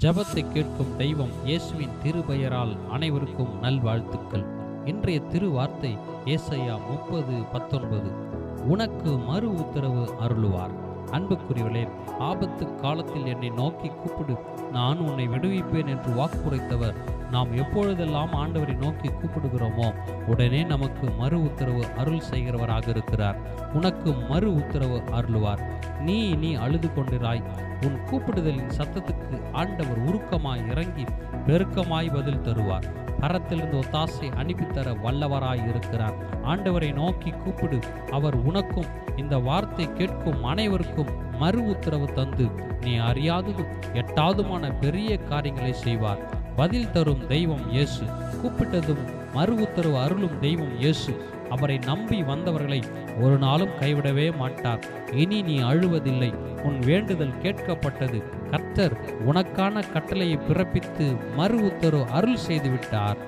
ஜபத்தை கேட்கும் தெய்வம் இயேசுவின் திருபெயரால் அனைவருக்கும் நல்வாழ்த்துக்கள். இன்றைய திருவார்த்தை ஏசையா முப்பது பத்தொன்பது. உனக்கு மறு உத்தரவு அருளுவார். அன்புக்குரியவளே ஆபத்து காலத்தில் என்னை நோக்கி கூப்பிடு. நான் உன்னை விடுவிப்பேன் என்று வாக்குரைத்தவர். நாம் எப்பொழுதெல்லாம் ஆண்டவரை நோக்கி கூப்பிடுகிறோமோ உடனே நமக்கு மறு உத்தரவு அருள் செய்கிறவராக இருக்கிறார். உனக்கு மறு உத்தரவு அருளுவார். நீ நீ அழுது கொண்டிராய். உன் கூப்பிடுதலின் சத்தத்துக்கு ஆண்டவர் உருக்கமாய் இறங்கி பெருக்கமாய் பதில் தருவார். பரத்திலிருந்து ஒத்தாசை அனுப்பித்தர வல்லவராய் இருக்கிறார். ஆண்டவரை நோக்கி கூப்பிடு அவர் உனக்கும் இந்த வார்த்தை கேட்கும் அனைவருக்கும் மறு உத்தரவு தந்து நீ அறியாததும் எட்டாவதுமான பெரிய காரியங்களை செய்வார். பதில் தரும் தெய்வம் இயேசு. கூப்பிட்டதும் மறு உத்தரவு அருளும் தெய்வம் இயேசு. அவரை நம்பி வந்தவர்களை ஒரு நாளும் கைவிடவே மாட்டார். இனி நீ அழுவதில்லை. உன் வேண்டுதல் கேட்கப்பட்டது. கர்த்தர் உனக்கான கட்டளையை பிறப்பித்து மறு உத்தரவு அருள் செய்து விட்டார்